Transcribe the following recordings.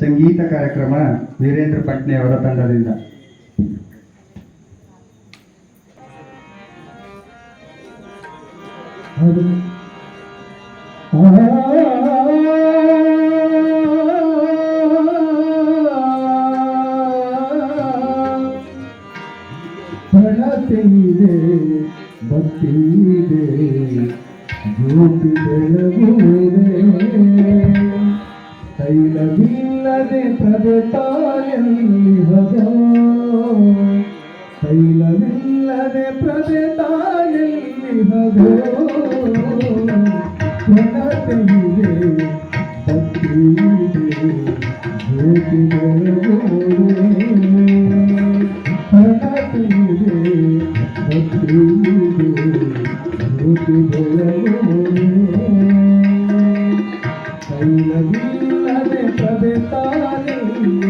ಸಂಗೀತ ಕಾರ್ಯಕ್ರಮ ವೀರೇಂದ್ರ ಪಟ್ನೆ ಅವರ ತಂಡದಿಂದ. ಬತ್ತಿ ಭಕ್ತಿದೆ ಜ್ಯೋತಿ ಬೆಳಗುವುದೇ ತೈಲವಿಲ್ಲದೆ ಪ್ರದತಾಯಲ್ಲಿ ಹದೋ ತೈಲವಿಲ್ಲದೆ ಪ್ರದತಾಯಲ್ಲಿ ಹದೋ ಪ್ರಣತಿದೆ ಭಕ್ತಿದೆ ಜ್ಯೋತಿ ಬೆಳಗುವುದೇ ಕೈಲವಿಲ್ಲದೆ तब तारे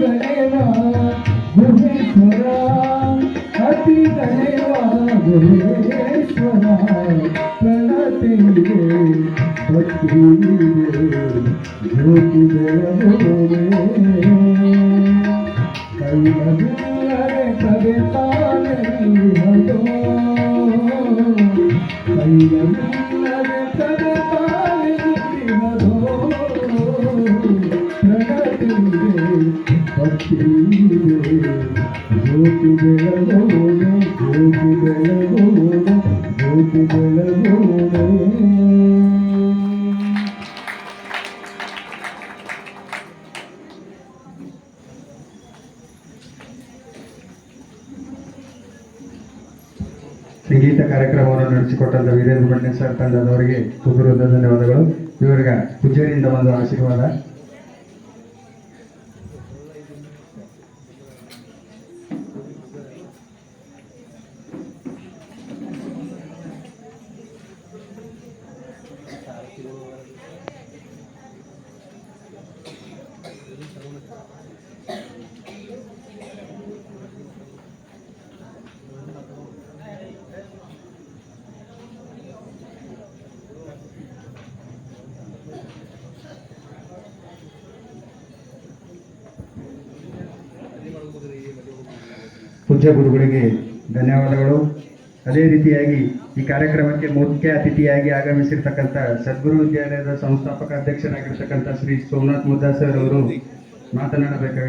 గణయవా గుహేశ్వర అతి గణయవా గుహేశ్వర ప్రణతే భక్తి జ్యోతి జయమే కైలే కవితానే హతో కైలే ಸಂಗೀತ ಕಾರ್ಯಕ್ರಮವನ್ನು ನಡೆಸಿಕೊಟ್ಟಂತ ವೀರೇಂದ್ರ ಮಂಡ್ಯ ಸರ್ ತಂಡದವರಿಗೆ ಹೃದಯದ ಧನ್ಯವಾದಗಳು. ಇವರಿಗೆ ಪೂಜಾರಿಯಿಂದ ಒಂದು ಆಶೀರ್ವಾದ. ಪೂಜ್ಯ ಗುರುಗಳಿಗೆ ಧನ್ಯವಾದಗಳು. ಅದೇ ರೀತಿಯಾಗಿ ಈ ಕಾರ್ಯಕ್ರಮಕ್ಕೆ ಮುಖ್ಯ ಅತಿಥಿಯಾಗಿ ಆಗಮಿಸಿರ್ತಕ್ಕಂಥ ಸದ್ಗುರು ವಿದ್ಯಾಲಯದ ಸಂಸ್ಥಾಪಕ ಅಧ್ಯಕ್ಷರಾಗಿರ್ತಕ್ಕಂಥ ಶ್ರೀ ಸೋಮನಾಥ್ ಮುದ್ದಾಸರ್ ಅವರು ಮಾತನಾಡಬೇಕಾಗಿ